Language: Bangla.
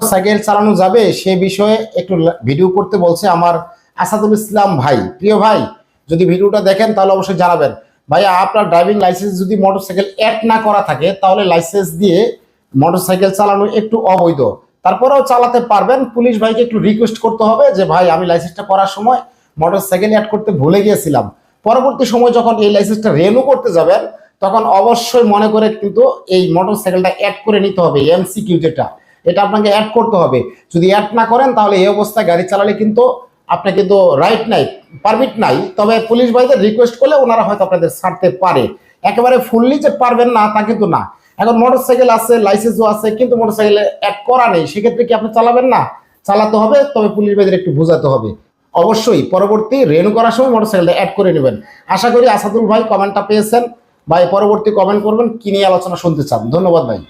সাইকেল চালানো যাবে সে বিষয়ে একটু ভিডিও করতে বলছে আমার আসাদুল ইসলাম ভাই। প্রিয় ভাই, যদি ভিডিওটা দেখেন তাহলে অবশ্যই জানাবেন। ভাইয়া, আপনার ড্রাইভিং লাইসেন্স যদি মোটরসাইকেল অ্যাড না করা থাকে, তাহলে লাইসেন্স দিয়ে মোটরসাইকেল চালানো একটু অবৈধ। তারপরেও চালাতে পারবেন। পুলিশ ভাইকে একটু রিকোয়েস্ট করতে হবে যে, ভাই, আমি লাইসেন্সটা করার সময় মোটরসাইকেল অ্যাড করতে ভুলে গিয়েছিলাম। পরবর্তী সময় যখন এই লাইসেন্সটা রেনু করতে যাবেন, তখন অবশ্যই মনে করে কিন্তু এই মোটরসাইকেলটা অ্যাড করে নিতে হবে এমসিকিউ যেটা। এটা আপনাকে অ্যাড করতে হবে। যদি অ্যাড না করেন, তাহলে এই অবস্থায় গাড়ি চালালে কিন্তু আপনার কিন্তু রাইট নাই পারমিট নাই। তবে পুলিশ ভাইদের রিকোয়েস্ট করলে ওনারা হয়তো আপনাদের ছাড়তে পারে। একেবারে ফুললি যে পারবেন না, তা কিন্তু না। এখন মোটরসাইকেল আছে লাইসেন্সও আছে, কিন্তু মোটরসাইকেলে অ্যাড করা নেই। সেক্ষেত্রে কি আপনি চালাবেন না? চালাতে হবে, তবে পুলিশ ভাইদের একটু বোঝাতে হবে। অবশ্যই, পরবর্তী রেনু করার সময় মোটর মোটরসাইকেলটা অ্যাড করে নেবেন। আশা করি আসাদুল ভাই কমেন্টটা পেয়েছেন। ভাই, পরবর্তী কমেন্ট করবেন, কি নিয়ে আলোচনা শুনতে চান? ধন্যবাদ ভাই।